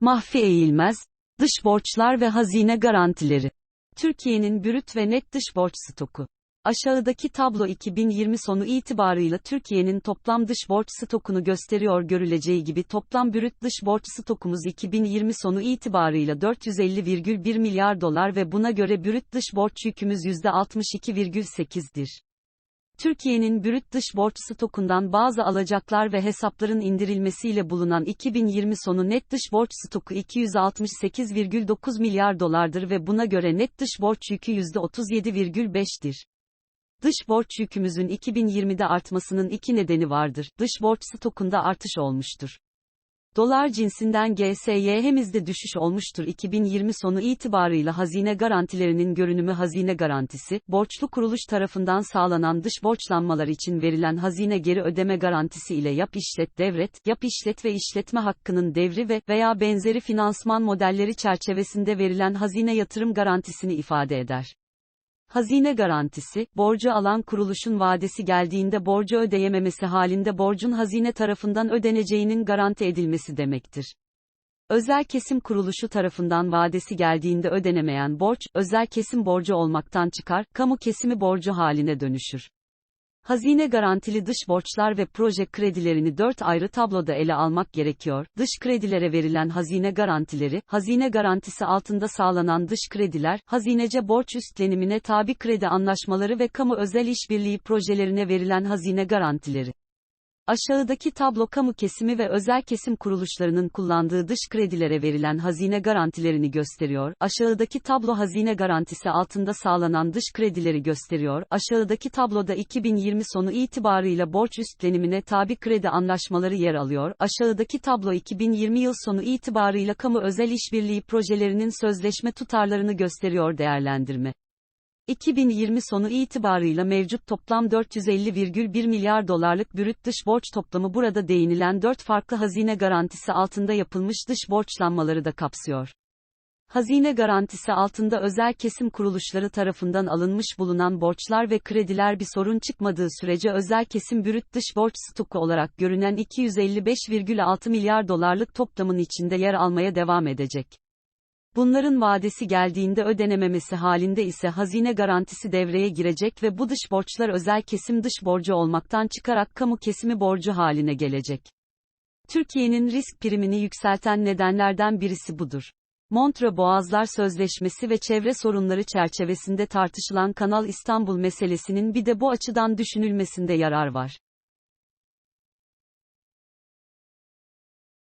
Mahfi Eğilmez, Dış borçlar ve hazine garantileri. Türkiye'nin brüt ve net dış borç stoku. Aşağıdaki tablo 2020 sonu itibarıyla Türkiye'nin toplam dış borç stokunu gösteriyor görüleceği gibi toplam brüt dış borç stokumuz 2020 sonu itibarıyla 450,1 milyar dolar ve buna göre brüt dış borç yükümüz %62,8'dir. Türkiye'nin brüt dış borç stokundan bazı alacaklar ve hesapların indirilmesiyle bulunan 2020 sonu net dış borç stoku 268,9 milyar dolardır ve buna göre net dış borç yükü %37,5'tir. Dış borç yükümüzün 2020'de artmasının iki nedeni vardır. Dış borç stokunda artış olmuştur. Dolar cinsinden GSYH'mizde düşüş olmuştur. 2020 sonu itibarıyla hazine garantilerinin görünümü hazine garantisi, borçlu kuruluş tarafından sağlanan dış borçlanmalar için verilen hazine geri ödeme garantisi ile yap işlet devret, yap işlet ve işletme hakkının devri ve veya benzeri finansman modelleri çerçevesinde verilen hazine yatırım garantisini ifade eder. Hazine garantisi, borcu alan kuruluşun vadesi geldiğinde borcu ödeyememesi halinde borcun hazine tarafından ödeneceğinin garanti edilmesi demektir. Özel kesim kuruluşu tarafından vadesi geldiğinde ödenemeyen borç, özel kesim borcu olmaktan çıkar, kamu kesimi borcu haline dönüşür. Hazine garantili dış borçlar ve proje kredilerini dört ayrı tabloda ele almak gerekiyor. Dış kredilere verilen hazine garantileri, hazine garantisi altında sağlanan dış krediler, hazinece borç üstlenimine tabi kredi anlaşmaları ve kamu özel işbirliği projelerine verilen hazine garantileri. Aşağıdaki tablo kamu kesimi ve özel kesim kuruluşlarının kullandığı dış kredilere verilen hazine garantilerini gösteriyor. Aşağıdaki tablo hazine garantisi altında sağlanan dış kredileri gösteriyor. Aşağıdaki tabloda 2020 sonu itibarıyla borç üstlenimine tabi kredi anlaşmaları yer alıyor. Aşağıdaki tablo 2020 yıl sonu itibarıyla kamu özel işbirliği projelerinin sözleşme tutarlarını gösteriyor değerlendirme. 2020 sonu itibarıyla mevcut toplam 450,1 milyar dolarlık brüt dış borç toplamı burada değinilen 4 farklı hazine garantisi altında yapılmış dış borçlanmaları da kapsıyor. Hazine garantisi altında özel kesim kuruluşları tarafından alınmış bulunan borçlar ve krediler bir sorun çıkmadığı sürece özel kesim brüt dış borç stoku olarak görünen 255,6 milyar dolarlık toplamın içinde yer almaya devam edecek. Bunların vadesi geldiğinde ödenememesi halinde ise hazine garantisi devreye girecek ve bu dış borçlar özel kesim dış borcu olmaktan çıkarak kamu kesimi borcu haline gelecek. Türkiye'nin risk primini yükselten nedenlerden birisi budur. Montre Boğazlar Sözleşmesi ve çevre sorunları çerçevesinde tartışılan Kanal İstanbul meselesinin bir de bu açıdan düşünülmesinde yarar var.